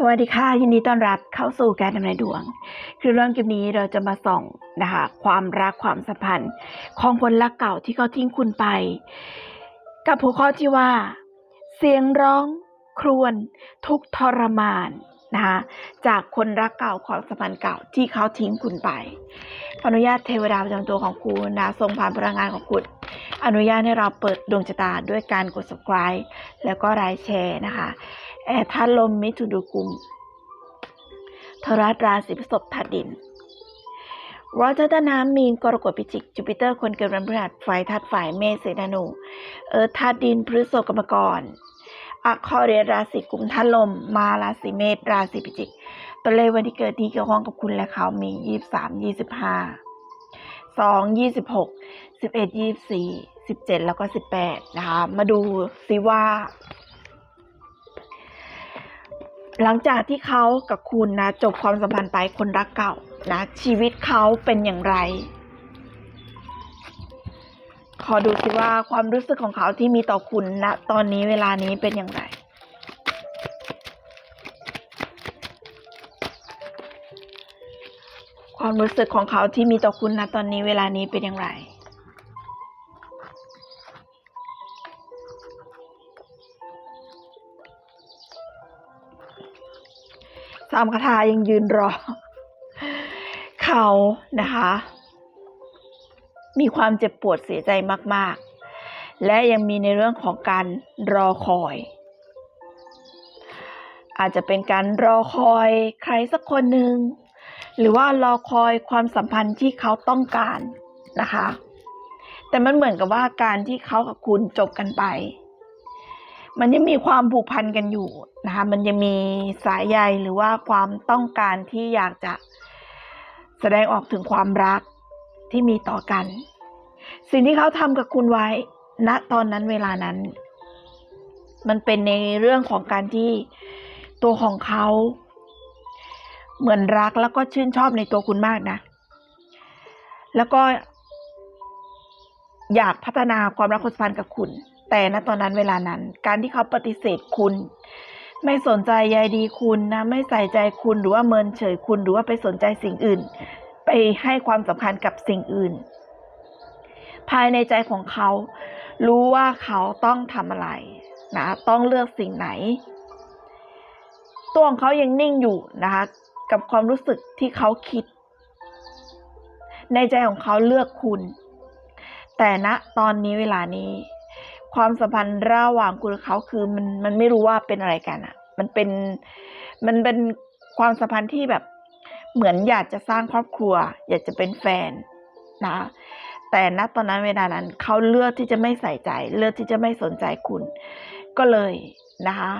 สวัสดีค่ะ ยินดีต้อนรับเข้าสู่การทำนายดวง คือเรื่องคลิปนี้เราจะมาส่องนะคะความรักความสัมพันธ์ ของคนรักเก่าที่เขาทิ้งคุณไป กับหัวข้อที่ว่า เสียงร้องครวญทุกทรมาน นะคะจากคนรักเก่าความสัมพันธ์เก่าที่เขาทิ้งคุณไป อนุญาตเทวดาประจำตัวของคุณนะทรงผ่านพลังงานของคุณ อนุญาตให้เราเปิดดวงชะตาด้วยการกด subscribe แล้วก็ไลค์แชร์นะคะแอร์ธาลมมิถุนกุมทรัสราศีพฤษภธาตุดินวอเตอร์ธาตุน้ำมีนกรกฎพิจิกจูปิเตอร์คนเกิดวันพฤหัสไฟธาตุไฟเมษเสนานูเอิร์ธธาตุดินพฤษภกรรมกร อะคอเรียราศีกุมธาตุลม มาราศีเมษราศีพิจิก ตัวเลขวันที่เกิดที่เกี่ยวข้องกับคุณและเขามียี่สิบสามยี่สิบห้าสองยี่สิบหกสิบเอ็ดยี่สี่สิบเจ็ดแล้วก็สิบแปดนะคะ มาดูซิว่า หลังจากที่เขากับคุณนะจบความสัมพันธ์ไปคนรักเก่านะชีวิตเขาเป็นอย่างไร อดูสิว่าความรู้สึกของเขาที่มีต่อคุณณตอนนี้เวลานี้เป็นอย่างไรความรู้สึกของเขาที่มีต่อคุณณตอนนี้เวลานี้เป็นอย่างไร สามคาถายังยืนรอ เขานะคะ มีความเจ็บปวดเสียใจมาก ๆ และยังมีในเรื่องของการรอคอย อาจจะเป็นการรอคอยใครสักคนหนึ่งหรือว่ารอคอยความสัมพันธ์ที่เขาต้องการนะคะ แต่มันเหมือนกับว่าการที่เขากับคุณจบกันไป มันยังมีความผูกพันกันอยู่นะคะ มันยังมีสายใยหรือว่าความต้องการที่อยากจะแสดงออกถึงความรัก ที่มีต่อกัน สิ่งที่เขาทำกับคุณไว้ ณตอนนั้นเวลานั้น มันเป็นในเรื่องของการที่ตัวของเขาเหมือนรักแล้วก็ชื่นชอบในตัวคุณมากนะ แล้วก็อยากพัฒนาความรักความสัมพันธ์กับคุณ แต่ณตอนนั้นเวลานั้น การที่เขาปฏิเสธคุณ ไม่สนใจใยดีคุณนะ ไม่ใส่ใจคุณหรือว่าเมินเฉยคุณหรือว่าไปสนใจสิ่งอื่น ไปให้ความสำคัญกับสิ่งอื่น ภายในใจของเขา รู้ว่าเขาต้องทำอะไรนะต้องเลือกสิ่งไหน ตัวของเขายังนิ่งอยู่นะคะกับความรู้สึกที่เขาคิด ในใจของเขาเลือกคุณ แต่ณตอนนี้เวลานี้ ความสัมพันธ์ระหว่างคุณเขาคือมันมันไม่รู้ว่าเป็นอะไรกันอะ มันเป็นมันเป็นความสัมพันธ์ที่แบบ เหมือนอยากจะสร้างครอบครัว อยากจะเป็นแฟนนะแต่ณตอนนั้นเวลานั้นเขาเลือกที่จะไม่ใส่ใจ เลือกที่จะไม่สนใจคุณ ก็เลยนะคะ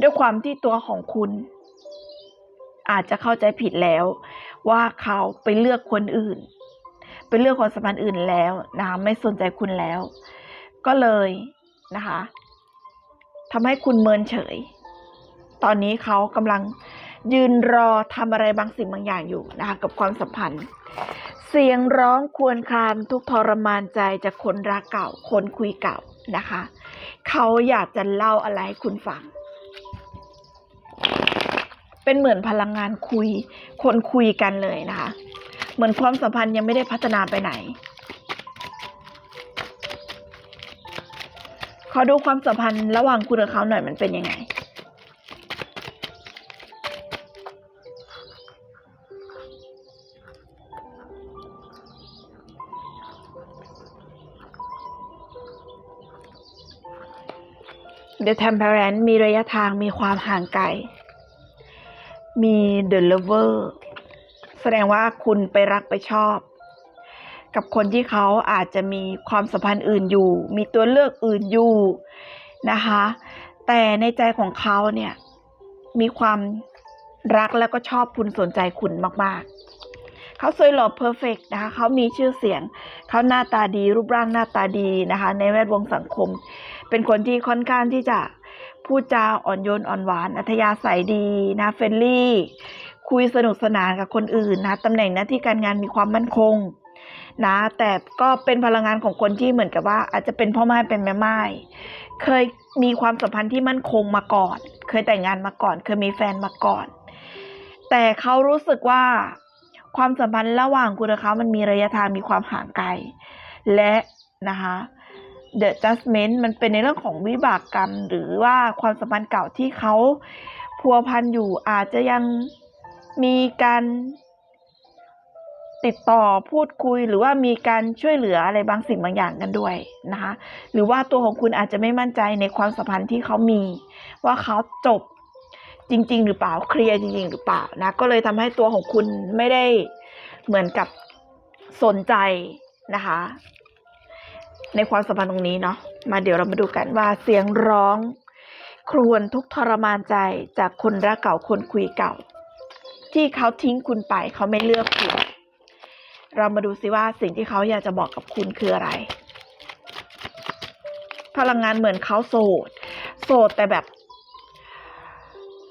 ด้วยความที่ตัวของคุณ อาจจะเข้าใจผิดแล้ว ว่าเขาไปเลือกคนอื่น ไปเลือกความสัมพันธ์อื่นแล้วนะคะไม่สนใจคุณแล้ว ก็เลยนะคะทำให้คุณเมินเฉย ตอนนี้เขากำลัง ยืนรอทำอะไรบางสิ่งบางอย่างอยู่นะคะกับความสัมพันธ์ เสียงร้องครวญครางทุกทรมานใจจากคนรักเก่า คนคุยเก่านะคะ เขาอยากจะเล่าอะไรให้คุณฟัง เป็นเหมือนพลังงานคุย คนคุยกันเลยนะคะ เหมือนความสัมพันธ์ยังไม่ได้พัฒนาไปไหน ขอดูความสัมพันธ์ระหว่างคุณกับเขาหน่อยมันเป็นยังไง The Temperance มีระยะทางมีความห่างไกล มี The Lover แสดงว่าคุณไปรักไปชอบ กับคนที่เขาอาจจะมีความสัมพันธ์อื่นอยู่ มีตัวเลือกอื่นอยู่นะคะ แต่ในใจของเขาเนี่ย มีความรักแล้วก็ชอบคุณสนใจคุณมากๆเขาสวยหล่อเพอร์เฟกนะคะเขามีชื่อเสียง เขาหน้าตาดีรูปร่างหน้าตาดีนะคะ ในแวดวงสังคม เป็นคนที่ค่อนข้างที่จะพูดจาอ่อนโยนอ่อนหวาน อัธยาศัยดีนะเฟรนลี่ คุยสนุกสนานกับคนอื่นนะตำแหน่งหน้าที่การงานมีความมั่นคงนะแต่ก็เป็นพลังงานของคนที่เหมือนกับว่า อาจจะเป็นพ่อไม้เป็นแม่ไม้เคยมีความสัมพันธ์ที่มั่นคงมาก่อน เคยแต่งงานมาก่อน เคยมีแฟนมาก่อน แต่เขารู้สึกว่าความสัมพันธ์ระหว่างคุณกับเขามันมีระยะทางมีความห่างไกล และนะคะ The Judgment มันเป็นในเรื่องของวิบากกรรม หรือว่าความสัมพันธ์เก่าที่เขาพัวพันอยู่อาจจะยังมีการติดต่อพูดคุยหรือว่ามีการช่วยเหลืออะไรบางสิ่งบางอย่างกันด้วยนะคะหรือว่าตัวของคุณอาจจะไม่มั่นใจในความสัมพันธ์ที่เขามี ว่าเขาจบจริง ๆ หรือเปล่าเคลียร์จริง ๆ หรือเปล่านะก็เลยทำให้ตัวของคุณไม่ได้เหมือนกับสนใจนะคะ ในความสัมพันธ์ตรงนี้เนาะมาเดี๋ยวเรามาดูกันว่าเสียงร้องครวญทุกทรมานใจจากคนรักเก่าคนคุยเก่า ที่เขาทิ้งคุณไปเขาไม่เลือกคุณเรามาดูซิว่าสิ่งที่เขาอยากจะบอกกับคุณคืออะไร พลังงานเหมือนเขาโสด โสดแต่แบบ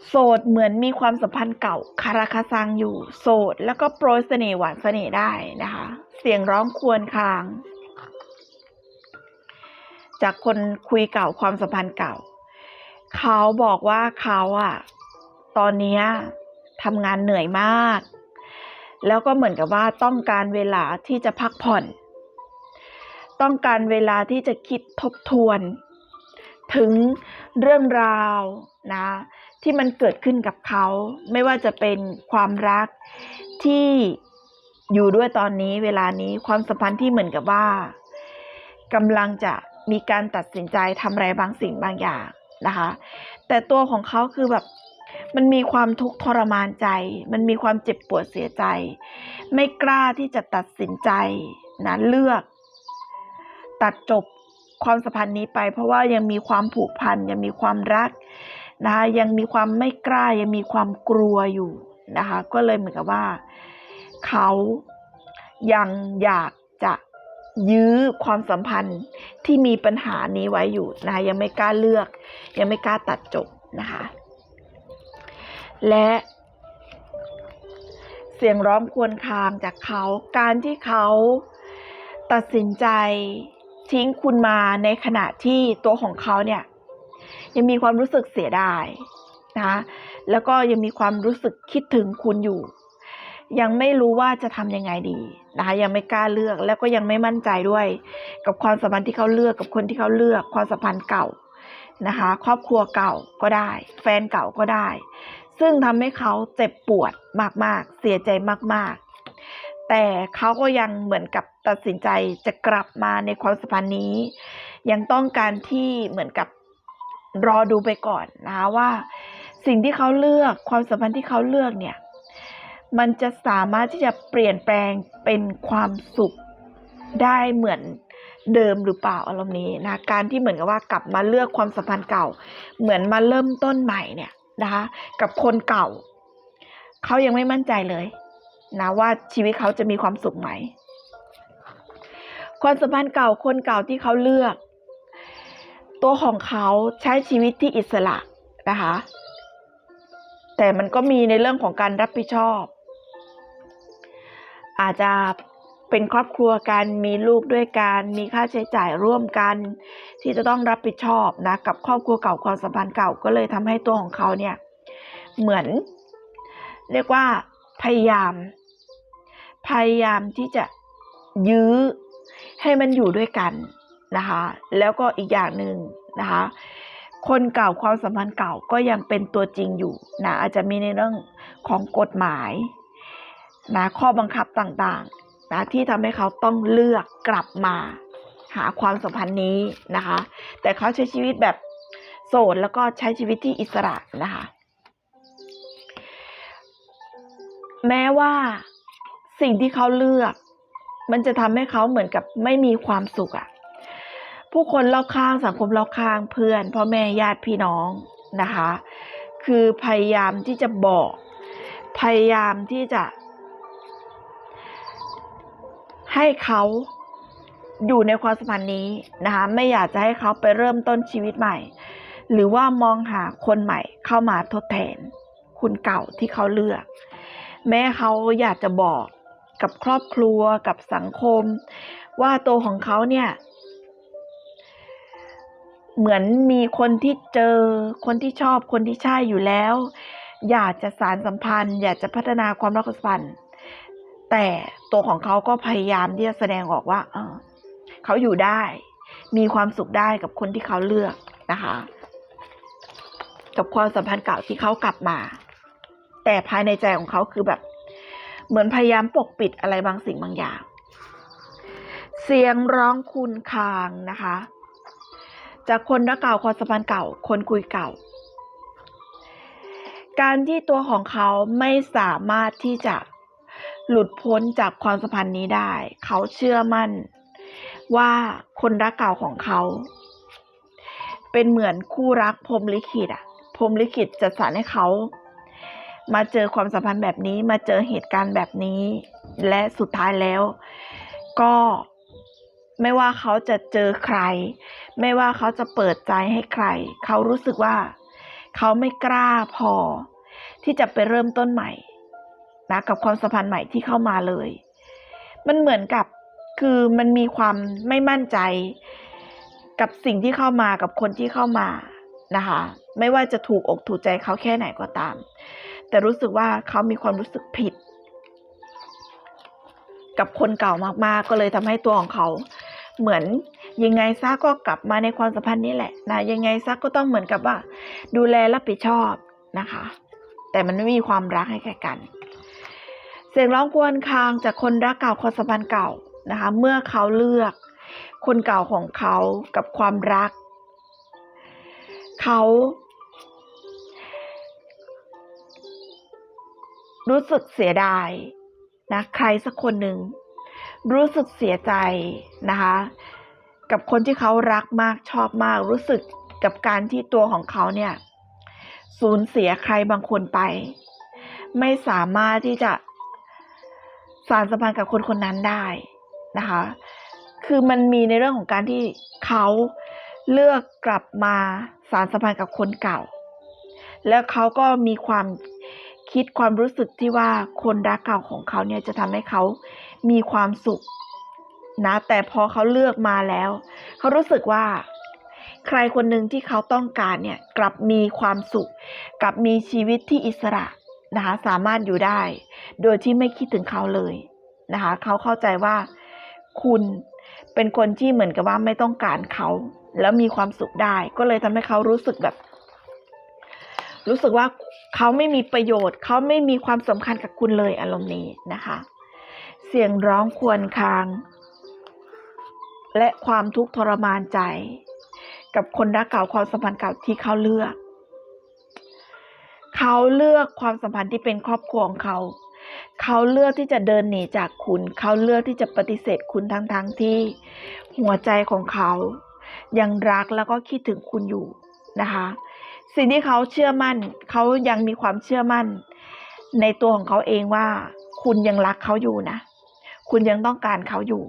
โสดเหมือนมีความสัมพันธ์เก่าคาราคาซังอยู่ โสดแล้วก็โปรยเสน่ห์หวานเสน่ห์ได้นะคะ เสียงร้องควรคาง จากคนคุยเก่าความสัมพันธ์เก่า เขาบอกว่าเขาอะตอนนี้ทำงานเหนื่อยมาก แล้วก็เหมือนกับว่าต้องการเวลาที่จะพักผ่อน ต้องการเวลาที่จะคิดทบทวน ถึงเรื่องราวนะที่มันเกิดขึ้นกับเขา ไม่ว่าจะเป็นความรักที่อยู่ด้วยตอนนี้เวลานี้ความสัมพันธ์ที่เหมือนกับว่ากำลังจะ มีการตัดสินใจทำอะไรบางสิ่งบางอย่างนะคะ แต่ตัวของเขาคือแบบมันมีความทุกข์ทรมานใจ มันมีความเจ็บปวดเสียใจ ไม่กล้าที่จะตัดสินใจนะเลือก ตัดจบความสัมพันธ์นี้ไป เพราะว่ายังมีความผูกพันยังมีความรักนะคะยังมีความไม่กล้ายังมีความกลัวอยู่นะคะ ก็เลยเหมือนกับว่า เขายังอยากจะ ยื้อความสัมพันธ์ที่มีปัญหานี้ไว้อยู่นะคะยังไม่กล้าเลือก ยังไม่กล้าตัดจบนะคะ และเสียงร้องควรคางจากเขาการที่เขาตัดสินใจทิ้งคุณมาในขณะที่ตัวของเขาเนี่ยยังมีความรู้สึกเสียดายนะแล้วก็ยังมีความรู้สึกคิดถึงคุณอยู่ ยังไม่รู้ว่าจะทำยังไงดีนะคะยังไม่กล้าเลือกแล้วก็ยังไม่มั่นใจด้วย กับความสัมพันธ์ที่เขาเลือกกับคนที่เขาเลือกความสัมพันธ์เก่านะคะ ครอบครัวเก่าก็ได้ แฟนเก่าก็ได้ ซึ่งทำให้เขาเจ็บปวดมากๆ เสียใจมากๆ แต่เขาก็ยังเหมือนกับตัดสินใจจะกลับมาในความสัมพันธ์นี้ ยังต้องการที่เหมือนกับรอดูไปก่อนนะคะว่า สิ่งที่เขาเลือกความสัมพันธ์ที่เขาเลือกเนี่ย มันจะสามารถที่จะเปลี่ยนแปลงเป็นความสุขได้เหมือนเดิมหรือเปล่าอารมณ์นี้นะการที่เหมือนกับว่ากลับมาเลือกความสัมพันธ์เก่า เหมือนมาเริ่มต้นใหม่เนี่ยนะคะกับคนเก่าเขายังไม่มั่นใจเลยนะว่าชีวิตเขาจะมีความสุขไหม ความสัมพันธ์เก่าคนเก่าที่เขาเลือก ตัวของเขาใช้ชีวิตที่อิสระนะคะแต่มันก็มีในเรื่องของการรับผิดชอบ อาจจะเป็นครอบครัวกันมีลูกด้วยกันมีค่าใช้จ่ายร่วมกัน ที่จะต้องรับผิดชอบนะกับครอบครัวเก่าความสัมพันธ์เก่าก็เลยทำให้ตัวของเขาเนี่ยเหมือน เรียกว่าพยายาม พยายามที่จะยื้อให้มันอยู่ด้วยกันนะคะแล้วก็อีกอย่างหนึ่งนะคะคนเก่าความสัมพันธ์เก่าก็ยังเป็นตัวจริงอยู่นะอาจจะมีในเรื่องของกฎหมาย นะข้อบังคับต่างๆนะที่ทำให้เขาต้องเลือกกลับมา หาความสัมพันธ์นี้นะคะ แต่เขาใช้ชีวิตแบบโสดแล้วก็ใช้ชีวิตที่อิสระนะคะ แม้ว่าสิ่งที่เขาเลือก มันจะทำให้เขาเหมือนกับไม่มีความสุขอะผู้คนรอบข้างสังคมรอบข้างเพื่อนพ่อแม่ญาติพี่น้องนะคะ คือพยายามที่จะบอก พยายามที่จะ ให้เขาอยู่ในความสัมพันธ์นี้นะคะไม่อยากจะให้เขาไปเริ่มต้นชีวิตใหม่ หรือว่ามองหาคนใหม่เข้ามาทดแทน คุณเก่าที่เขาเลือก แม้เขาอยากจะบอกกับครอบครัวกับสังคม ว่าตัวของเขาเนี่ย เหมือนมีคนที่เจอคนที่ชอบคนที่ใช่อยู่แล้ว อยากจะสารสัมพันธ์ อยากจะพัฒนาความรักสัมพันธ์ แต่ ตัวของเขาก็พยายามที่จะแสดงออกว่า เออเขาอยู่ได้ มีความสุขได้กับคนที่เขาเลือกนะคะ กับความสัมพันธ์เก่าที่เขากลับมา แต่ภายในใจของเขาคือแบบ เหมือนพยายามปกปิดอะไรบางสิ่งบางอย่าง เสียงร้องคูนคางนะคะ จากคนรักเก่าความสัมพันธ์เก่า คนคุยเก่า การที่ตัวของเขาไม่สามารถที่จะ หลุดพ้นจากความสัมพันธ์นี้ได้ เขาเชื่อมั่น ว่าคนรักเก่าของเขา เป็นเหมือนคู่รักพรมลิขิตอะพรมลิขิตจัดสรรให้เขา มาเจอความสัมพันธ์แบบนี้มาเจอเหตุการณ์แบบนี้ และสุดท้ายแล้ว ก็ไม่ว่าเขาจะเจอใคร ไม่ว่าเขาจะเปิดใจให้ใคร เขารู้สึกว่า เขาไม่กล้าพอ ที่จะไปเริ่มต้นใหม่ นะกับความสัมพันธ์ใหม่ที่เข้ามาเลย มันเหมือนกับคือมันมีความไม่มั่นใจกับสิ่งที่เข้ามากับคนที่เข้ามานะคะ ไม่ว่าจะถูกอกถูกใจเขาแค่ไหนก็ตาม แต่รู้สึกว่าเขามีความรู้สึกผิด กับคนเก่ามากๆ ก็เลยทำให้ตัวของเขา เหมือนยังไงซะก็กลับมาในความสัมพันธ์นี้แหละนะยังไงซะก็ต้องเหมือนกับว่า ดูแลรับผิดชอบนะคะ แต่มันไม่มีความรักให้แก่กัน เสียงร้องควรคางจากคนรักเก่าความสัมพันธ์เก่านะคะ เมื่อเขาเลือกคนเก่าของเขากับความรัก เขา รู้สึกเสียดายนะใครสักคนหนึ่งรู้สึกเสียใจนะคะ กับคนที่เขารักมากชอบมาก รู้สึกกับการที่ตัวของเขาเนี่ยสูญเสียใครบางคนไป ไม่สามารถที่จะ สารสัมพันธ์กับคนคนนั้นได้นะคะ คือมันมีในเรื่องของการที่เขาเลือกกลับมาสารสัมพันธ์กับคนเก่า แล้วเขาก็มีความคิดความรู้สึกที่ว่าคนรักเก่าของเขาเนี่ยจะทำให้เขามีความสุขนะ แต่พอเขาเลือกมาแล้ว เขารู้สึกว่าใครคนหนึ่งที่เขาต้องการเนี่ยกลับมีความสุข กลับมีชีวิตที่อิสระ นะคะสามารถอยู่ได้ โดยที่ไม่คิดถึงเขาเลยนะคะเขาเข้าใจว่าคุณเป็นคนที่เหมือนกับว่าไม่ต้องการเขา แล้วมีความสุขได้ ก็เลยทำให้เขารู้สึกแบบ รู้สึกว่าเขาไม่มีประโยชน์ เขาไม่มีความสำคัญกับคุณเลยอารมณ์นี้นะคะ เสียงร้องควรคาง และความทุกข์ทรมานใจ กับคนรักเก่าความสัมพันธ์เก่าที่เขาเลือก เขาเลือกความสัมพันธ์ที่เป็นครอบครัวของเขา เขาเลือกที่จะเดินหนีจากคุณ เขาเลือกที่จะปฏิเสธคุณทั้งๆทที่ หัวใจของเขา ยังรักแล้วก็คิดถึงคุณอยู่นะคะ สิ่งที่เขาเชื่อมั่น เขายังมีความเชื่อมั่น ในตัวของเขาเองว่า คุณยังรักเขาอยู่นะ คุณยังต้องการเขาอยู่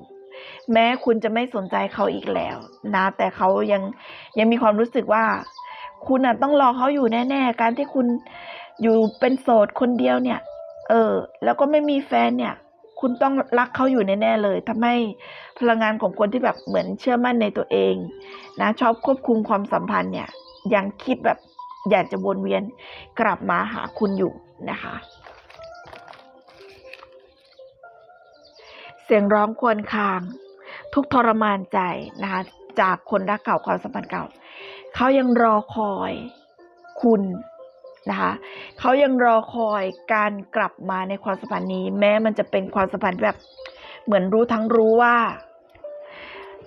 แม้คุณจะไม่สนใจเขาอีกแล้วนะ แต่เขายังยังมีความรู้สึกว่า คุณน่ะต้องรอเขาอยู่แน่ๆ การที่คุณอยู่เป็นโสดคนเดียวเนี่ย เออ แล้วก็ไม่มีแฟนเนี่ย คุณต้องรักเขาอยู่แน่ๆเลยทำให้พลังงานของคนที่แบบเหมือนเชื่อมั่นในตัวเอง นะชอบควบคุมความสัมพันธ์เนี่ย ยังคิดแบบอยากจะวนเวียนกลับมาหาคุณอยู่นะคะ เสียงร้องควรคาง ทุกทรมานใจนะคะ จากคนรักเก่าความสัมพันธ์เก่า เขายังรอคอยคุณนะคะเขายังรอคอยการกลับมาในความสัมพันธ์นี้ แม้มันจะเป็นความสัมพันธ์แบบเหมือนรู้ทั้งรู้ว่า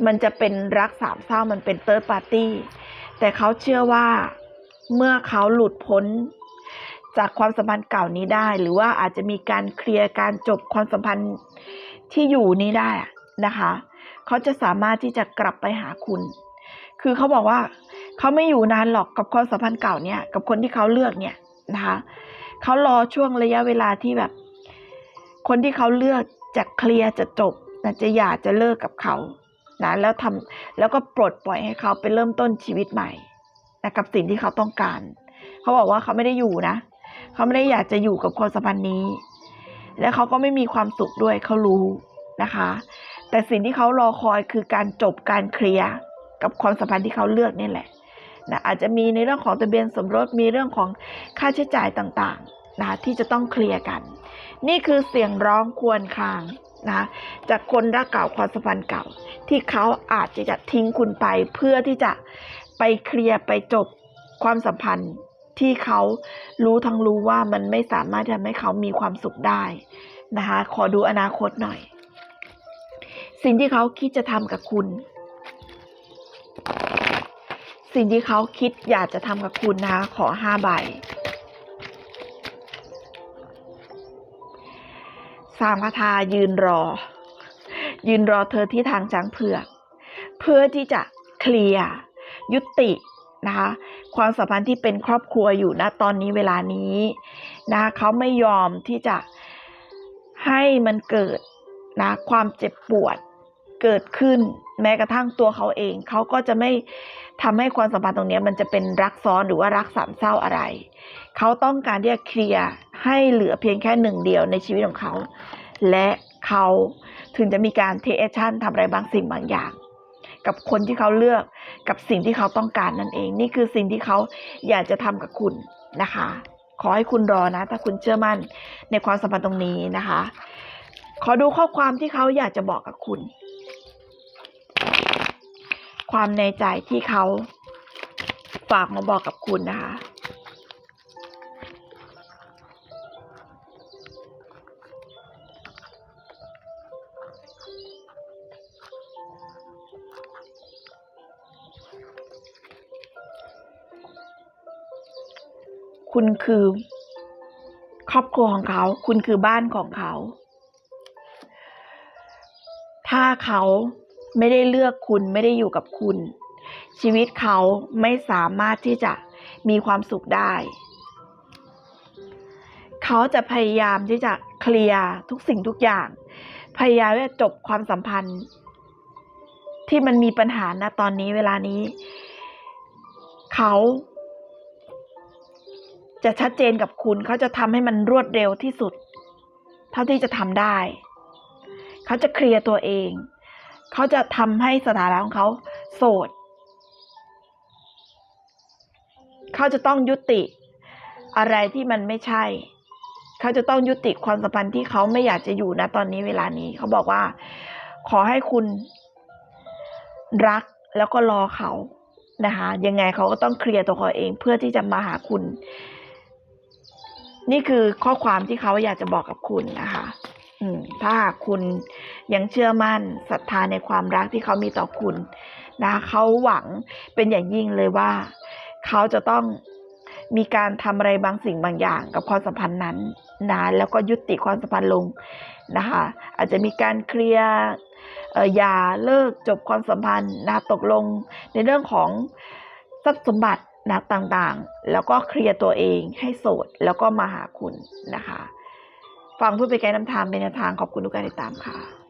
มันจะเป็นรักสามเศร้ามันเป็นเติร์ดปาร์ตี้แต่เขาเชื่อว่าเมื่อเขาหลุดพ้นจากความสัมพันธ์เก่านี้ได้ หรือว่าอาจจะมีการเคลียร์การจบความสัมพันธ์ที่อยู่นี้ได้นะคะ เขาจะสามารถที่จะกลับไปหาคุณ คือเขาบอกว่า เขาไม่อยู่นานหรอกกับความสัมพันธ์เก่าเนี่ย กับคนที่เขาเลือกเนี่ยนะคะเขารอช่วงระยะเวลาที่แบบ คนที่เขาเลือกจะเคลียร์จะจบนะจะหย่าจะเลิกกับเขานะแล้วทำแล้วก็ปลดปล่อยให้เขาไปเริ่มต้นชีวิตใหม่นะกับสิ่งที่เขาต้องการ เขาบอกว่าเขาไม่ได้อยู่นะเขาไม่ได้อยากจะอยู่กับความสัมพันธ์นี้ และเขาก็ไม่มีความสุขด้วยเขารู้นะคะ แต่สิ่งที่เขารอคอยคือการจบการเคลียร์กับความสัมพันธ์ที่เขาเลือกนี่แหละ นะอาจจะมีในเรื่องของทะเบียนสมรสมีเรื่องของค่าใช้จ่ายต่างๆนะที่จะต้องเคลียร์กัน นี่คือเสียงร้องควรคางนะจากคนรักเก่าความสัมพันธ์เก่า ที่เขาอาจจะจะทิ้งคุณไปเพื่อที่จะไปเคลียร์ไปจบความสัมพันธ์ที่เขารู้ทั้งรู้ว่ามันไม่สามารถทำให้เขามีความสุขได้นะคะขอดูอนาคตหน่อย สิ่งที่เขาคิดจะทำกับคุณ สิ่งที่เขาคิดอยากจะทำกับคุณนะคะ ขอห้าใบสามคาถายืนรอ ยืนรอเธอที่ทางช้างเผือก เพื่อที่จะเคลียร์ยุตินะคะความสัมพันธ์ที่เป็นครอบครัวอยู่นะตอนนี้เวลานี้นะคะเขาไม่ยอมที่จะให้มันเกิดนะความเจ็บปวด เกิดขึ้นแม้กระทั่งตัวเขาเอง เขาก็จะไม่ทำให้ความสัมพันธ์ตรงนี้มันจะเป็นรักซ้อนหรือว่ารักสามเศร้าอะไร เขาต้องการที่จะเคลียร์ให้เหลือเพียงแค่หนึ่งเดียวในชีวิตของเขา และเขาถึงจะมีการเทคแอคชั่นทำอะไรบางสิ่งบางอย่าง กับคนที่เขาเลือกกับสิ่งที่เขาต้องการนั่นเอง นี่คือสิ่งที่เขาอยากจะทำกับคุณนะคะ ขอให้คุณรอนะ ถ้าคุณเชื่อมั่นในความสัมพันธ์ตรงนี้นะคะ ขอดูข้อความที่เขาอยากจะบอกกับคุณ ความในใจที่เขาฝากมาบอกกับคุณนะคะ คุณคือ ครอบครัวของเขา คุณคือบ้านของเขา ถ้าเขา ไม่ได้เลือกคุณไม่ได้อยู่กับคุณ ชีวิตเขาไม่สามารถที่จะมีความสุขได้ เขาจะพยายามที่จะเคลียร์ทุกสิ่งทุกอย่าง พยายามที่จะจบความสัมพันธ์ ที่มันมีปัญหาณตอนนี้เวลานี้ เขาจะชัดเจนกับคุณเขาจะทำให้มันรวดเร็วที่สุด เท่าที่จะทำได้ เขาจะเคลียร์ตัวเอง เขาจะทำให้สถานะของเขาโสด เขาจะต้องยุติอะไรที่มันไม่ใช่ เขาจะต้องยุติความสัมพันธ์ที่เขาไม่อยากจะอยู่นะตอนนี้เวลานี้ เขาบอกว่า ขอให้คุณรักแล้วก็รอเขานะคะ ยังไงเขาก็ต้องเคลียร์ตัวเขาเองเพื่อที่จะมาหาคุณ นี่คือข้อความที่เขาอยากจะบอกกับคุณนะคะ ถ้าหากคุณยังเชื่อมั่นศรัทธาในความรักที่เขามีต่อคุณนะเขาหวังเป็นอย่างยิ่งเลยว่า เขาจะต้องมีการทำอะไรบางสิ่งบางอย่างกับความสัมพันธ์นั้นนะแล้วก็ยุติความสัมพันธ์ลงนะคะอาจจะมีการเคลียร์อย่าเลิกจบความสัมพันธ์นะตกลงในเรื่องของทรัพย์สมบัตินะต่างๆ แล้วก็เคลียร์ตัวเองให้โสดแล้วก็มาหาคุณนะคะ ฟังเพื่อเป็นการนำทางเป็นแนวทางขอบคุณทุกการติดตามค่ะ